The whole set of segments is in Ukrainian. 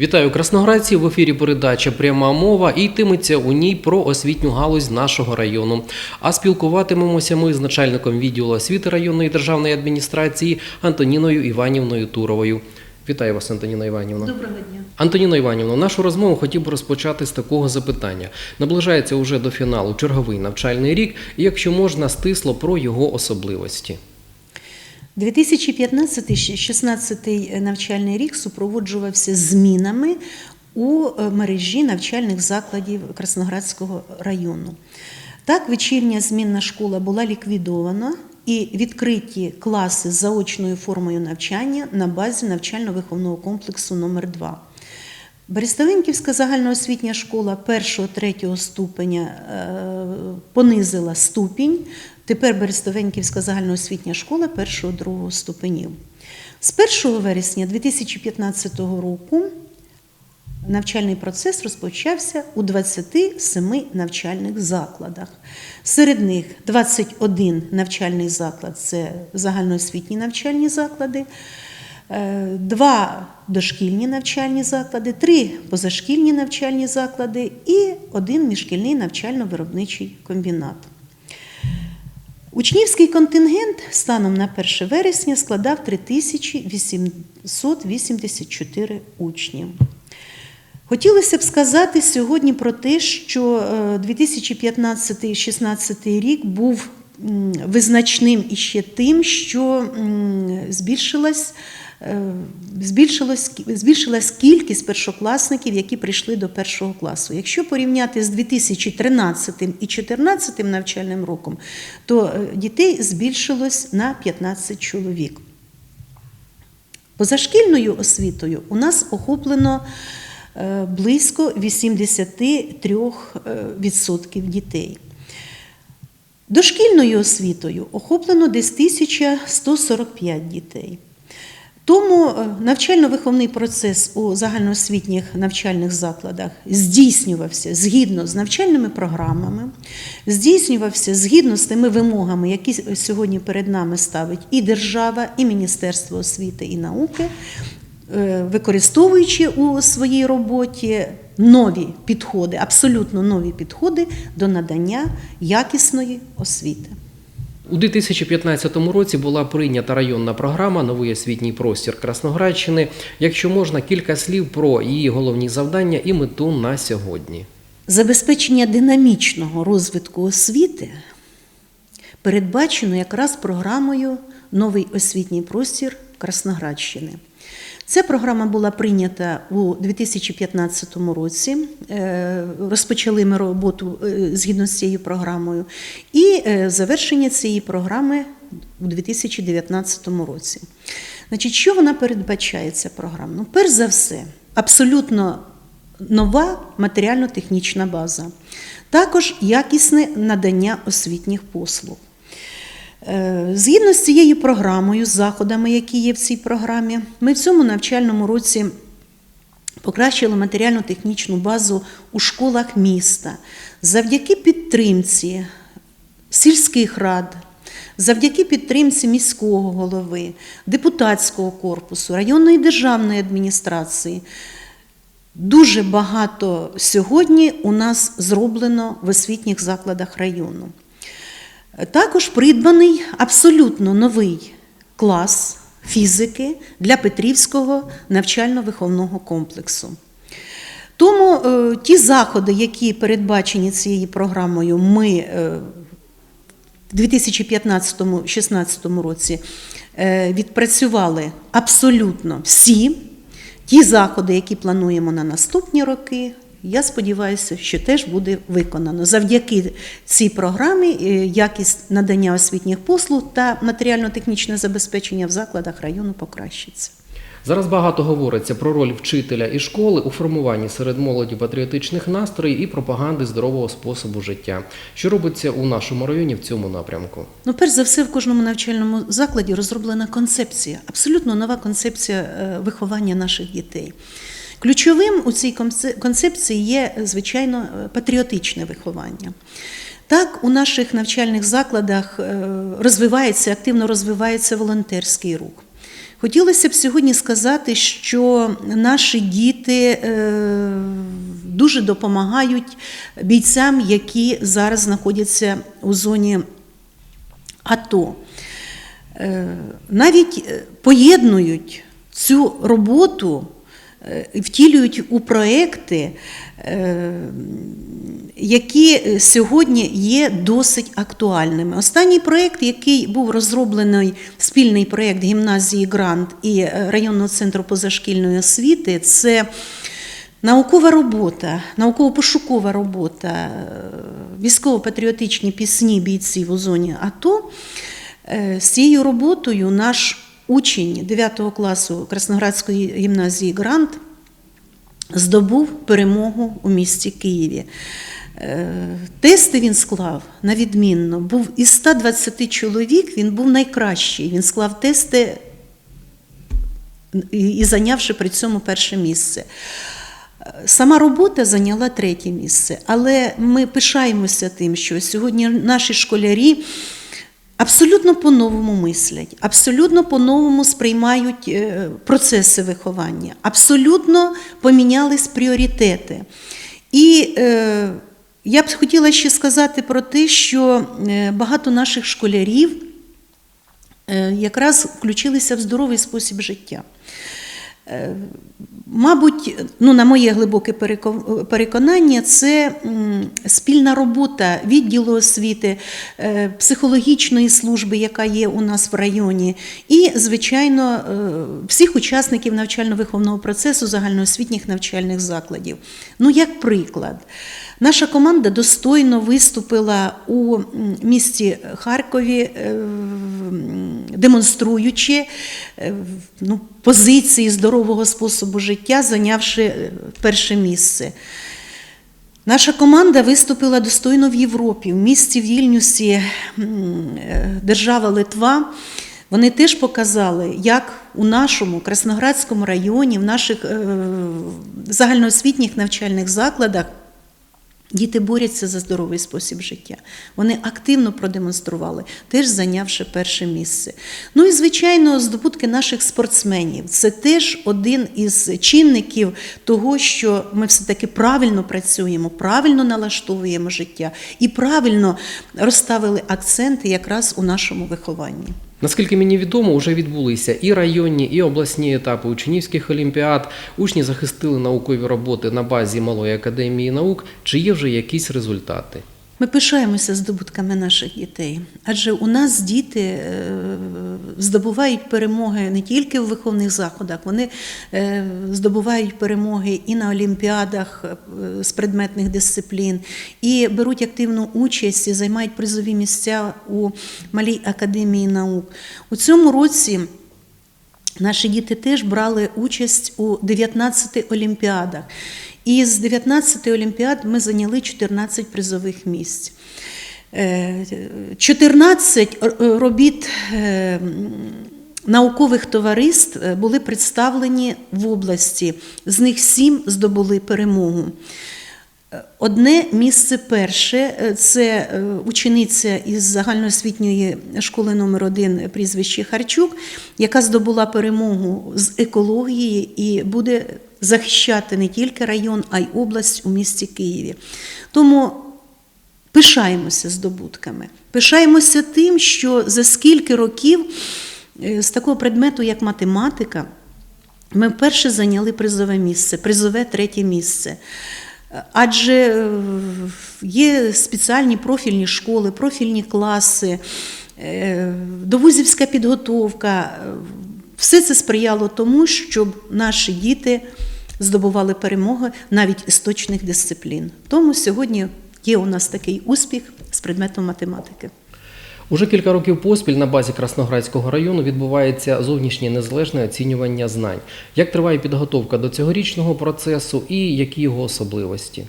Вітаю красноградці в ефірі передача Пряма мова і йтиметься у ній про освітню галузь нашого району. А спілкуватимемося ми з начальником відділу освіти районної державної адміністрації Антоніною Іванівною Туровою. Вітаю вас, Антоніна Іванівна. Доброго дня. Антоніна Іванівна, нашу розмову хотів би розпочати з такого запитання. Наближається уже до фіналу черговий навчальний рік, і якщо можна, стисло про його особливості. 2015-16 навчальний рік супроводжувався змінами у е, мережі навчальних закладів Красноградського району. Так, вечірня змінна школа була ліквідована і відкриті класи з заочною формою навчання на базі навчально-виховного комплексу номер 2 Берестовинківська загальноосвітня школа 1-3 ступеня е, понизила ступінь. Тепер Берестовенківська загальноосвітня школа 1-2 ступенів. З 1 вересня 2015 року навчальний процес розпочався у 27 навчальних закладах. Серед них 21 навчальний заклад це загальноосвітні навчальні заклади. Е, Два дошкільні навчальні заклади, три позашкільні навчальні заклади і один міжшкільний навчально-виробничий комбінат. Учнівський контингент станом на 1 вересня складав 3884 учнів. Хотілося б сказати сьогодні про те, що е, 2015-16 рік був визначним іще тим, що збільшилась, збільшилась, збільшилась кількість першокласників, які прийшли до першого класу. Якщо порівняти з 2013 і 2014 навчальним роком, то е, дітей збільшилось на 15 чоловік. Позашкільною освітою у нас охоплено е, близько 83% дітей. Дошкільною освітою охоплено десь 1145 дітей. Тому е, навчально-виховний процес у загальноосвітніх навчальних закладах здійснювався згідно з навчальними програмами, здійснювався згідно з тими вимогами, які сьогодні перед нами ставить і держава, і Міністерство освіти і науки, е, використовуючи у своїй роботі нові підходи, абсолютно нові підходи до надання якісної освіти. У 2015 році була прийнята районна програма Новий освітній простір Красноградщини. Якщо можна, кілька слів про її головні завдання і мету на сьогодні. Забезпечення динамічного розвитку освіти передбачено якраз програмою Новий освітній простір Красноградщини. Ця програма була прийнята у 2015 році. Е, Розпочали ми роботу е, згідно з цією програмою, і е, завершення цієї програми у 2019 році. Значить, що вона передбачає, ця програма? Ну, перш за все, абсолютно нова матеріально-технічна база, також якісне надання освітніх послуг. Е, Згідно з цією програмою, з заходами, які є в цій програмі, ми в цьому навчальному році покращили матеріально-технічну базу у школах міста завдяки підтримці сільських рад, завдяки підтримці міського голови, депутатського корпусу, районної державної адміністрації. Дуже багато сьогодні у нас зроблено в освітніх закладах району. Також придбаний абсолютно новий клас фізики для Петрівського навчально-виховного комплексу. Тому е, ті заходи, які передбачені цією програмою, ми е, в 2015-2016 році е, відпрацювали абсолютно всі. Ті заходи, які плануємо на наступні роки, я сподіваюся, що теж буде виконано. Завдяки цій програмі е, якість надання освітніх послуг та матеріально-технічне забезпечення в закладах району покращиться. Зараз багато говориться про роль вчителя і школи у формуванні серед молоді патріотичних настроїв і пропаганди здорового способу життя. Що робиться у нашому районі в цьому напрямку? Ну, перш за все, в кожному навчальному закладі розроблена концепція, абсолютно нова концепція е, виховання наших дітей. Ключовим у цій концепції є, звичайно, е, патріотичне виховання. Так, у наших навчальних закладах е, розвивається, активно розвивається волонтерський рух. Хотілося б сьогодні сказати, що наші діти е, дуже допомагають бійцям, які зараз знаходяться у зоні АТО. Навіть поєднують цю роботу, втілюють у проекти, е, які сьогодні є досить актуальними. Останній проєкт, який був розроблений, спільний проєкт гімназії Грант і е, районного центру позашкільної освіти, це наукова робота, науково-пошукова робота, е, військово-патріотичні пісні бійців у зоні АТО. Е, З цією роботою наш учень 9 класу Красноградської гімназії Грант здобув перемогу у місті Києві. Е, Тести він склав на відмінно. Був із 120 чоловік, він був найкращий. Він склав тести і зайнявши при цьому перше місце. Е, Сама робота зайняла третє місце, але ми пишаємося тим, що сьогодні наші школярі абсолютно по-новому мислять, абсолютно по-новому сприймають е, процеси виховання, абсолютно помінялись пріоритети. І е, я б хотіла ще сказати про те, що е, багато наших школярів е, якраз включилися в здоровий спосіб життя. Е, Мабуть, ну, на моє глибоке переконання, це спільна робота відділу освіти, е, психологічної служби, яка є у нас в районі, і, звичайно, е, всіх учасників навчально-виховного процесу загальноосвітніх навчальних закладів. Ну, як приклад, наша команда достойно виступила у місті Харкові, демонструючи ну, позиції здорового способу життя, зайнявши е, перше місце. Наша команда виступила достойно в Європі, в місті Вільнюсі, е, держава Литва. Вони теж показали, як у нашому Красноградському районі, в наших е, загальноосвітніх навчальних закладах Діти борються за здоровий спосіб життя. Вони активно продемонстрували, теж зайнявши перше місце. Ну і, звичайно, здобутки наших спортсменів. Це теж один із чинників того, що ми все-таки правильно працюємо, правильно налаштовуємо життя і правильно розставили акценти якраз у нашому вихованні. Наскільки мені відомо, вже відбулися і районні, і обласні етапи учнівських олімпіад. Учні захистили наукові роботи на базі Малої академії наук. Чи є вже якісь результати? Ми пишаємося здобутками наших дітей, адже у нас діти е, здобувають перемоги не тільки в виховних заходах, вони е, здобувають перемоги і на олімпіадах е, з предметних дисциплін, і беруть активну участь і займають призові місця у малій академії наук. У цьому році. Наші діти теж брали участь у 19 олімпіадах. І з 19 олімпіад ми зайняли 14 призових місць. Е, 14 робіт е, наукових товариств е, були представлені в області, з них 7 здобули перемогу. Одне місце перше е, це е, учениця із загальноосвітньої школи номер 1 прізвище Харчук, яка здобула перемогу з екології і буде захищати не тільки район, а й область у місті Києві. Тому пишаємося здобутками, пишаємося тим, що за скільки років е, з такого предмету, як математика, ми вперше зайняли призове місце, призове третє місце. Адже е, є спеціальні профільні школи, профільні класи, е, довузівська підготовка. Все це сприяло тому, щоб наші діти здобували перемоги навіть із точних дисциплін. Тому сьогодні є у нас такий успіх з предметом математики. Уже кілька років поспіль на базі Красноградського району відбувається зовнішнє незалежне оцінювання знань. Як триває підготовка до цьогорічного процесу і які його особливості?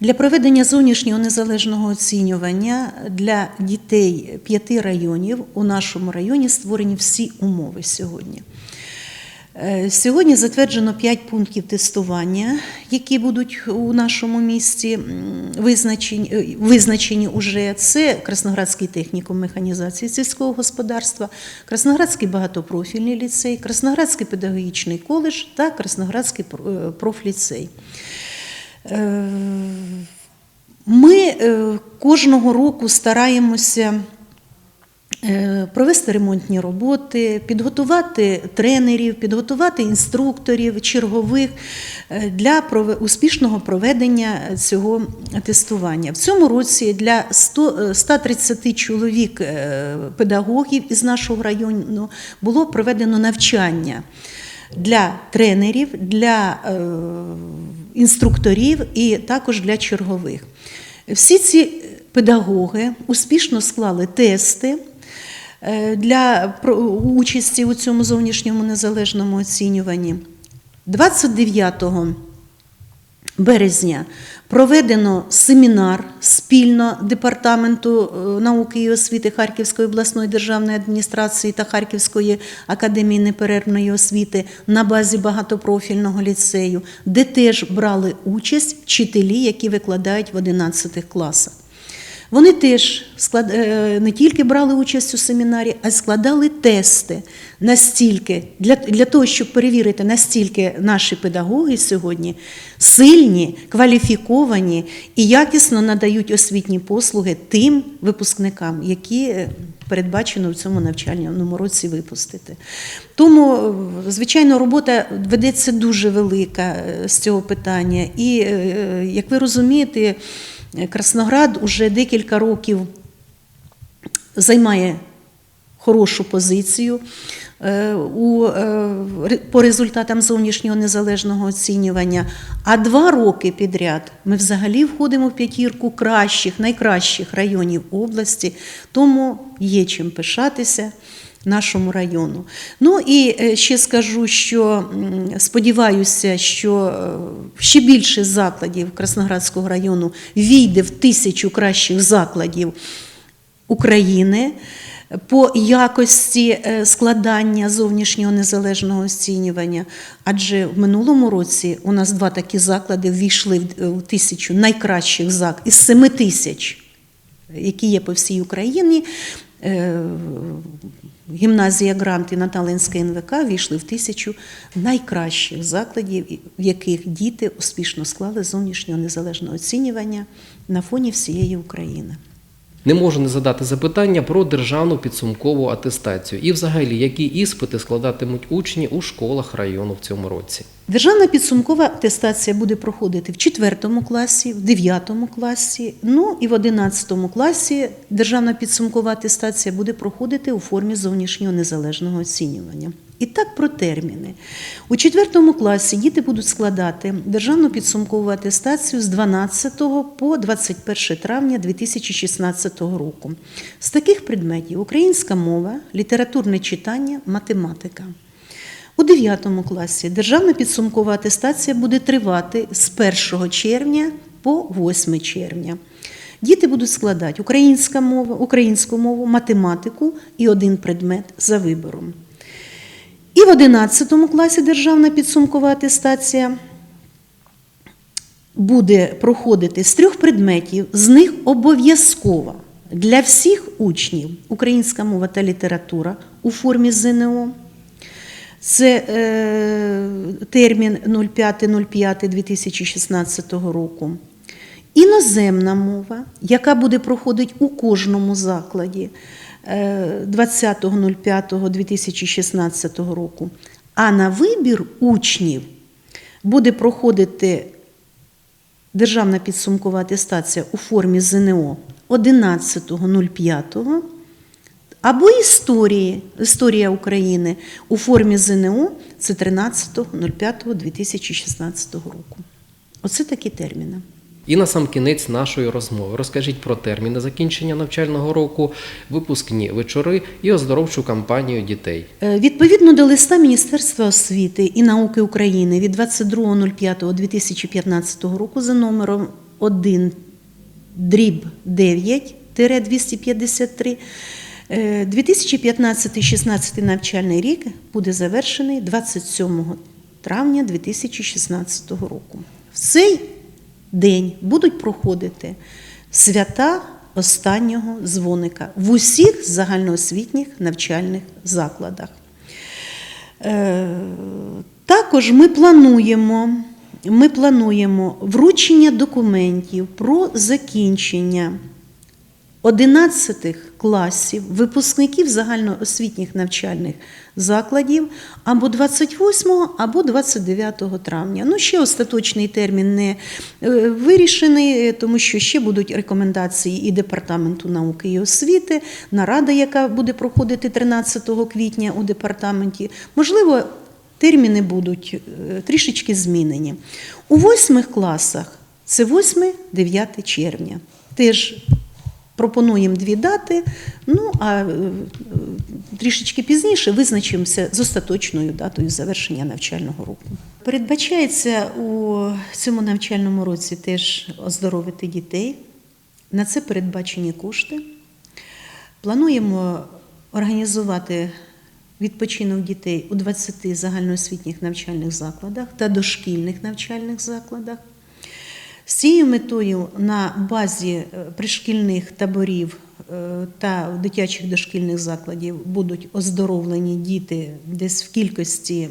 Для проведення зовнішнього незалежного оцінювання для дітей п'яти районів у нашому районі створені всі умови сьогодні. Е, Сьогодні затверджено 5 пунктів тестування, які будуть у нашому місті визначені, е, визначені уже. Це Красноградський технікум механізації сільського господарства, Красноградський багатопрофільний ліцей, Красноградський педагогічний коледж та Красноградський е, профліцей. Е, Ми е, кожного року стараємося е, провести ремонтні роботи, підготувати тренерів, підготувати інструкторів, чергових для успішного проведення цього тестування. В цьому році для 100, е, 130 чоловік педагогів із нашого району було проведено навчання для тренерів, для інструкторів і також для чергових. Всі ці педагоги успішно склали тести е, для участі у цьому зовнішньому незалежному оцінюванні. 29 березня проведено семінар спільно Департаменту е, науки і освіти Харківської обласної державної адміністрації та Харківської академії неперервної освіти на базі багатопрофільного ліцею, де теж брали участь вчителі, які викладають в 11 класах. Вони теж склад... е, не тільки брали участь у семінарі, а й складали тести настільки для, для того, щоб перевірити, настільки наші педагоги сьогодні сильні, кваліфіковані і якісно надають освітні послуги тим випускникам, які е, передбачено в цьому навчальному році випустити. Тому, е, звичайно, робота ведеться дуже велика з цього питання. І, як ви розумієте, Красноград уже декілька років займає хорошу позицію е, у, е, по результатам зовнішнього незалежного оцінювання. А два роки підряд ми взагалі входимо в п'ятірку кращих, найкращих районів області, тому є чим пишатися нашому району. Ну і е, ще скажу, що сподіваюся, що е, ще більше закладів Красноградського району війде в тисячу кращих закладів України по якості е, складання зовнішнього незалежного оцінювання. Адже в минулому році у нас два такі заклади ввійшли в- тисячу найкращих закладів із семи тисяч, які є по всій Україні. Е, Гімназія Грант і Наталинська НВК війшли в тисячу найкращих закладів, в яких діти успішно склали зовнішнього незалежного оцінювання на фоні всієї України. Не можу не задати запитання про державну підсумкову атестацію і, взагалі, які іспити складатимуть учні у школах району в цьому році. Державна підсумкова атестація буде проходити в 4 класі, в 9 класі, ну і в 11 класі державна підсумкова атестація буде проходити у формі зовнішнього незалежного оцінювання. І так про терміни. У 4 класі діти будуть складати державну підсумкову атестацію з 12 по 21 травня 2016 року. З таких предметів українська мова, літературне читання, математика. У 9 класі державна підсумкова атестація буде тривати з 1 червня по 8 червня. Діти будуть складати українська мова, українську мову, математику і один предмет за вибором. В 11 класі державна підсумкова атестація буде проходити з трьох предметів, з них обов'язково для всіх учнів українська мова та література у формі ЗНО. Це е, термін 05.05.2016 року. Іноземна мова, яка буде проходити у кожному закладі 20.05.2016 року. А на вибір учнів буде проходити державна підсумкова атестація у формі ЗНО 11.05 або історії, історія України у формі ЗНО це 13.05.2016 року. Оце такі терміни. І на сам кінець нашої розмови розкажіть про терміни закінчення навчального року, випускні вечори і оздоровчу кампанію дітей. Е, Відповідно до листа Міністерства освіти і науки України від 22.05.2015 року за номером 1 дріб 9 253 Е, 2015-16 навчальний рік буде завершений 27 травня 2016 року. В цей день будуть проходити свята останнього дзвоника в усіх загальноосвітніх навчальних закладах. Е, Також ми плануємо, ми плануємо вручення документів про закінчення 11 класів випускників загальноосвітніх навчальних закладів або 28 або 29 травня. Ну, ще остаточний термін не е, вирішений, е, тому що ще будуть рекомендації і Департаменту науки і освіти, нарада, яка буде проходити 13 квітня у департаменті. Можливо, терміни будуть е, трішечки змінені. У восьмих класах це 8-9 червня. Теж пропонуємо дві дати, ну а е, трішечки пізніше визначимося з остаточною датою завершення навчального року. Передбачається у цьому навчальному році теж оздоровити дітей. На це передбачені кошти. Плануємо організувати відпочинок дітей у 20 загальноосвітніх навчальних закладах та дошкільних навчальних закладах. З цією метою на базі е, пришкільних таборів е, та дитячих дошкільних закладів будуть оздоровлені діти десь в кількості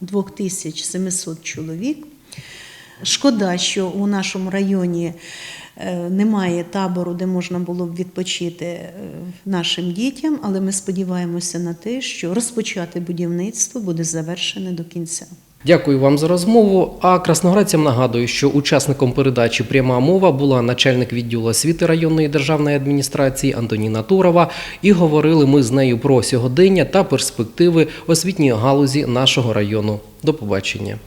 2700 чоловік. Шкода, що у нашому районі е, немає табору, де можна було б відпочити нашим дітям, але ми сподіваємося на те, що розпочати будівництво буде завершене до кінця. Дякую вам за розмову. А красноградцям нагадую, що учасником передачі пряма мова була начальник відділу освіти районної державної адміністрації Антоніна Турова. І говорили ми з нею про сьогодення та перспективи освітньої галузі нашого району. До побачення.